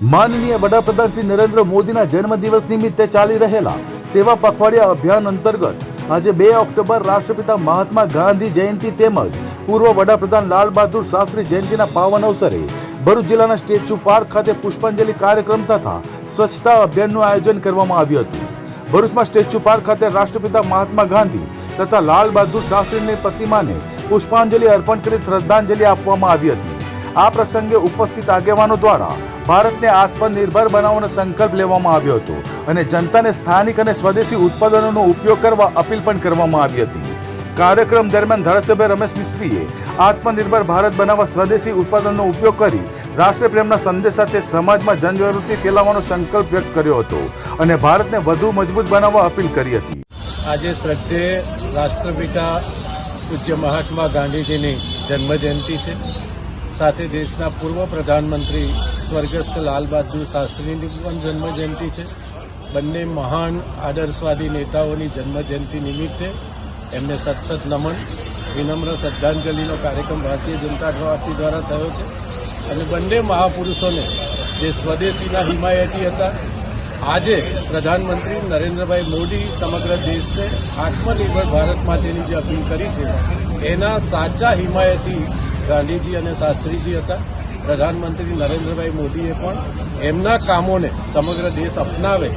માનનીય વડાપ્રધાન શ્રી નરેન્દ્ર મોદીના જન્મદિવસ નિમિત્તે ચાલી રહેલા સેવા પખવાડિયા અભિયાન અંતર્ગત આજે બે ઓક્ટોબર રાષ્ટ્રપિતા મહાત્મા ગાંધી જયંતિ તેમજ પૂર્વ વડાપ્રધાન લાલ બહાદુર શાસ્ત્રી જયંતિના પાવન અવસરે ભરૂચ જિલ્લાના સ્ટેચ્યુ પાર્ક ખાતે પુષ્પાંજલિ કાર્યક્રમ તથા સ્વચ્છતા અભિયાનનું આયોજન કરવામાં આવ્યું હતું. ભરૂચમાં સ્ટેચ્યુ પાર્ક ખાતે રાષ્ટ્રપિતા મહાત્મા ગાંધી તથા લાલ બહાદુર શાસ્ત્રીની પ્રતિમાને પુષ્પાંજલિ અર્પણ કરી શ્રદ્ધાંજલિ આપવામાં આવી હતી. આ પ્રસંગે ઉપસ્થિત આગેવાનો દ્વારા ભારતને આત્મનિર્ભર બનાવવાનો સંકલ્પ લેવામાં આવ્યો હતો અને જનતાને સ્થાનિક અને સ્વદેશી ઉત્પાદનોનો ઉપયોગ કરવા અપીલ પણ કરવામાં આવી હતી. કાર્યક્રમ દરમિયાન ધારાસભ્ય રમેશ મિસ્ત્રીએ આત્મનિર્ભર ભારત બનાવવા સ્વદેશી ઉત્પાદનનો ઉપયોગ કરી રાષ્ટ્રપ્રેમના સંદેશ સાથે સમાજમાં જનજાગૃતિ ફેલાવવાનો સંકલ્પ વ્યક્ત કર્યો હતો અને ભારતને વધુ મજબૂત બનાવવા અપીલ કરી હતી. આજે શ્રદ્ધે રાષ્ટ્રપિતા પૂજ્ય મહાત્મા ગાંધીજીની જન્મજયંતિ છે. સાથે દેશના પૂર્વ પ્રધાનમંત્રી સ્વર્ગસ્થ લાલ બહાદુર શાસ્ત્રીની પણ જન્મજયંતિ છે. બંને મહાન આદર્શવાદી નેતાઓની જન્મજયંતિ નિમિત્તે એમને સતસત નમન, વિનમ્ર શ્રદ્ધાંજલિનો કાર્યક્રમ ભારતીય જનતા પાર્ટી દ્વારા થયો છે. અને બંને મહાપુરુષોને જે સ્વદેશીના હિમાયતી હતા, આજે પ્રધાનમંત્રી નરેન્દ્રભાઈ મોદી સમગ્ર દેશને આત્મનિર્ભર ભારત માટેની જે અપીલ કરી છે, એના સાચા હિમાયતી ગાંધીજી અને શાસ્ત્રીજી હતા. પ્રધાનમંત્રી નરેન્દ્રભાઈ મોદીએ પણ એમના કામોને સમગ્ર દેશ અપનાવે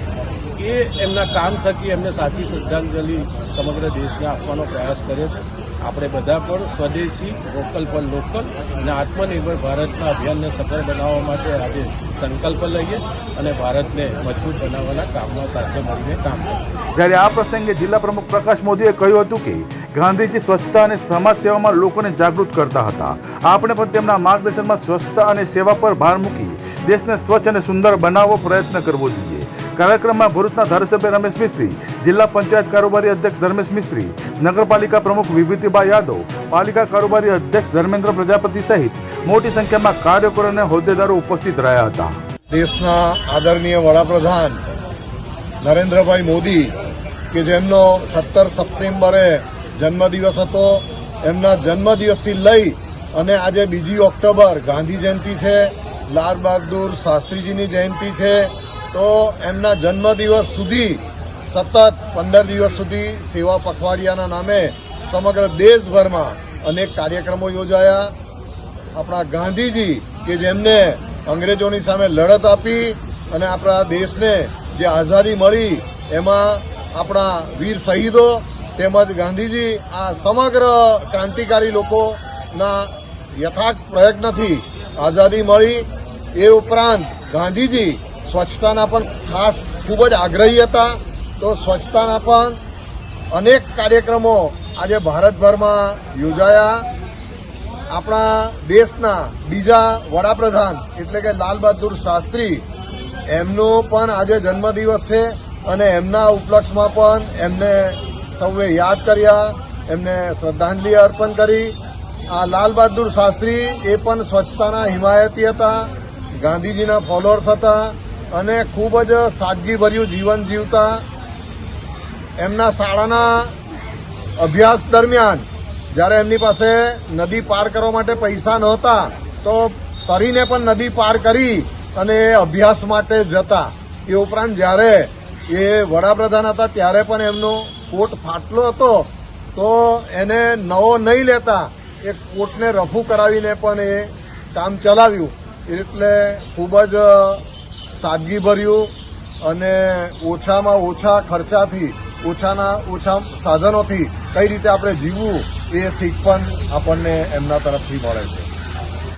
એ એમના કામ થકી એમને સાચી શ્રદ્ધાંજલિ સમગ્ર દેશને આપવાનો પ્રયાસ કર્યો છે. આપણે બધા પણ સ્વદેશી, વોકલ પર લોકલ અને આત્મનિર્ભર ભારતના અભિયાનને સફળ બનાવવા માટે આજે સંકલ્પ લઈએ અને ભારતને મજબૂત બનાવવાના કામમાં સાથે મળીને કામ કરીએ. જ્યારે આ પ્રસંગે જિલ્લા પ્રમુખ પ્રકાશ મોદીએ કહ્યું હતું કે ગાંધીજી સ્વચ્છતા અને સમાજ સેવામાં લોકોને જાગૃત કરતા હતા. આપણે પણ તેમના માર્ગદર્શનમાં સ્વચ્છતા અને સેવા પર ભાર મૂકી દેશને સ્વચ્છ અને સુંદર બનાવવો પ્રયત્ન કરવો જોઈએ. કાર્યક્રમમાં ભરૂચના ધારાસભ્ય રમેશ મિસ્ત્રી, જિલ્લા પંચાયત કારોબારી અધ્યક્ષ ધર્મેશ મિસ્ત્રી, નગરપાલિકા પ્રમુખ વિભૂતિબા યાદવ, પાલિકા કારોબારી અધ્યક્ષ ધર્મેન્દ્ર પ્રજાપતિ સહિત મોટી સંખ્યામાં કાર્યકરો અને હોદ્દેદારો ઉપસ્થિત રહ્યા હતા. દેશના આદરણીય વડાપ્રધાન નરેન્દ્રભાઈ મોદી, કે જેમનો સત્તર સપ્ટેમ્બરે જન્મદિવસ હતો. એમના જન્મદિવસથી લઈ અને આજે બીજી ઓક્ટોબર ગાંધી જયંતિ છે, લાલ બહાદુર શાસ્ત્રીજીની જયંતિ છે. તો એમના જન્મદિવસ સુધી, સતત પંદર દિવસ સુધી સેવા પખવાડિયાના નામે સમગ્ર દેશભરમાં અનેક કાર્યક્રમો યોજાયા. આપણા ગાંધીજી કે જેમને અંગ્રેજોની સામે લડત આપી અને આપણા દેશને જે આઝાદી મળી, એમાં આપણા વીર શહીદો તેમજ ગાંધીજી આ સમગ્ર ક્રાંતિકારી લોકોના યથાર્થ પ્રયત્નથી આઝાદી મળી. એ ઉપરાંત ગાંધીજી સ્વચ્છતાના પણ ખાસ ખૂબ જ આગ્રહી હતા. તો સ્વચ્છતાના પણ અનેક કાર્યક્રમો આજે ભારતભરમાં યોજાયા. આપણા દેશના બીજા વડાપ્રધાન એટલે કે લાલ બહાદુર શાસ્ત્રી, એમનો પણ આજે જન્મદિવસ છે અને એમના ઉપલક્ષમાં પણ એમને સૌએ યાદ કર્યા, એમને શ્રદ્ધાંજલિ અર્પણ કરી. આ લાલ બહાદુર શાસ્ત્રી એ પણ સ્વચ્છતાના હિમાયતી હતા, ગાંધીજીના ફોલોઅર્સ હતા અને ખૂબ જ સાદગીભર્યું જીવન જીવતા. એમના શાળાના અભ્યાસ દરમિયાન, જ્યારે એમની પાસે નદી પાર કરવા માટે પૈસા નહોતા, તો તરીને પણ નદી પાર કરી અને અભ્યાસ માટે જતા. એ ઉપરાંત જ્યારે એ વડાપ્રધાન હતા, ત્યારે પણ એમનો કોટ ફાટલો હતો, તો એને નવો નહીં લેતા એ કોટને રફુ કરાવીને પણ એ કામ ચલાવ્યું. એટલે ખૂબ જ સાદગીભર્યું અને ઓછામાં ઓછા ખર્ચાથી, ઓછાના ઓછા સાધનોથી કઈ રીતે આપણે જીવવું એ શીખ પણ આપણને એમના તરફથી મળે છે.